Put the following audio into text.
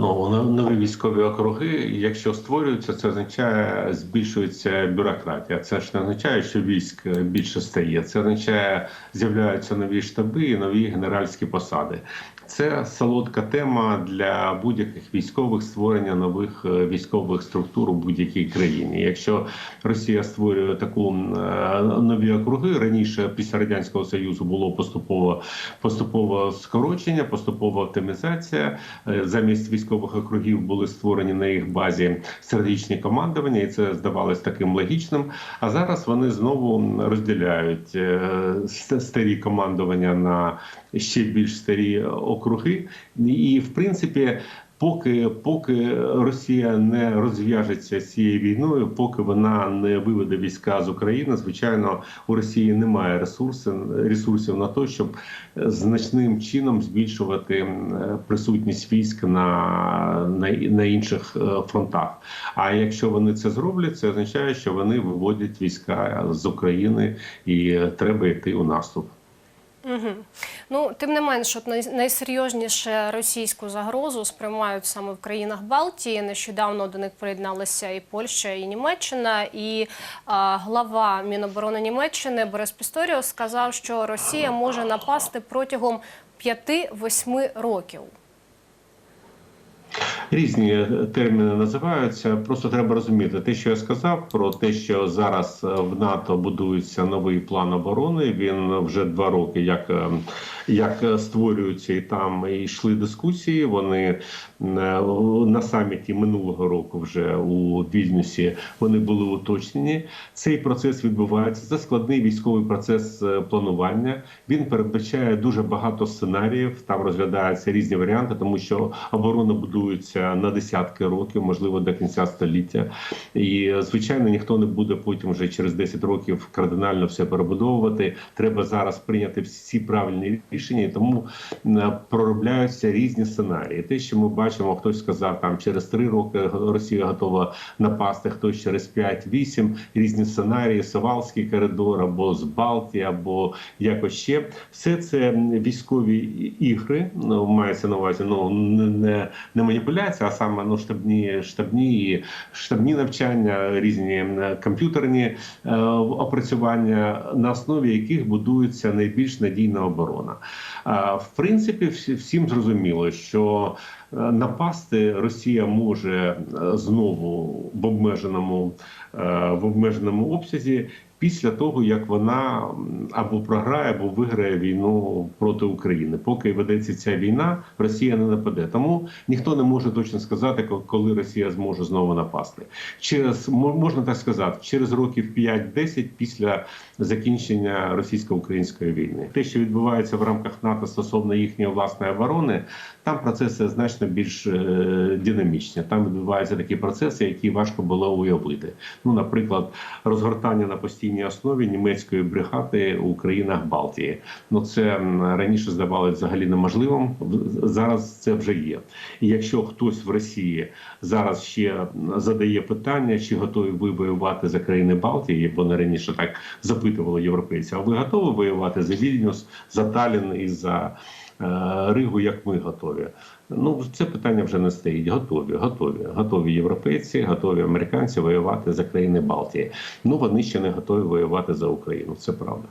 Ну, но- нові військові округи, якщо створюються, це означає збільшується бюрократія. Це ж не означає, що військ більше стає. Це означає, з'являються нові штаби і нові генеральські посади. Це солодка тема для будь-яких військових створення нових е, військових структур у будь-якій країні. Якщо Росія створює таку е, нові округи раніше, після радянського союзу було поступово поступово скорочення, поступова оптимізація. Е, Замість військових округів були створені на їх базі стратегічні командування, і це здавалось таким логічним. А зараз вони знову розділяють е, старі командування на ще більш старі округи. І в принципі. Поки поки Росія не розв'яжеться цією війною, поки вона не виведе війська з України, звичайно, у Росії немає ресурсів ресурсів на те, щоб значним чином збільшувати присутність військ на, на, на інших е, фронтах. А якщо вони це зроблять, це означає, що вони виводять війська з України і треба йти у наступ. Угу. Ну, тим не менш, от найсерйозніше російську загрозу сприймають саме в країнах Балтії. Нещодавно до них приєдналися і Польща, і Німеччина. І а, глава Міноборони Німеччини Борис Пісторіус сказав, що Росія може напасти протягом 5-8 років. Різні терміни називаються. Просто треба розуміти те, що я сказав, про те, що зараз е, в НАТО будується новий план оборони. Він вже два роки, як, е, як створюється, і там і йшли дискусії. Вони е, на саміті минулого року, вже у Вільнюсі, вони були уточнені. Цей процес відбувається. Це складний військовий процес е, планування. Він передбачає дуже багато сценаріїв. Там розглядаються різні варіанти, тому що оборона будується на десятки років, можливо, до кінця століття. І звичайно, ніхто не буде потім вже через 10 років кардинально все перебудовувати. Треба зараз прийняти всі правильні рішення, і тому проробляються різні сценарії. Те, що ми бачимо, хтось сказав, там через 3 роки Росія готова напасти, хтось через 5-8, різні сценарії, Сувалський коридор або з Балтії, або якось ще. Все це військові ігри, ну, мається на увазі, ну не, не, не маніпуляція, а саме ну, штабні, штабні, штабні навчання, різні комп'ютерні е, опрацювання, на основі яких будується найбільш надійна оборона. Е, в принципі, всі- всім зрозуміло, що напасти Росія може е, знову в обмеженому, е, в обмеженому обсязі. Після того як вона або програє, або виграє війну проти України, поки ведеться ця війна, Росія не нападе. Тому ніхто не може точно сказати, коли Росія зможе знову напасти. Через мо- можна так сказати, через років 5-10 після закінчення російсько-української війни. Те, що відбувається в рамках НАТО стосовно їхньої власної оборони, там процеси значно більш е, динамічні. Там відбуваються такі процеси, які важко було уявити. Ну, наприклад, розгортання на постійній основі німецької бригади у країнах Балтії. Ну це раніше здавалося взагалі неможливим. Зараз це вже є. І якщо хтось в Росії зараз ще задає питання, чи готові ви воювати за країни Балтії, бо не раніше так запитували європейці, а ви готові воювати за Вільнюс, за Талін і за Ригу, як ми готові? Ну це питання вже не стоїть. Готові, готові, готові європейці, готові американці воювати за країни Балтії. Ну вони ще не готові воювати за Україну. Це правда.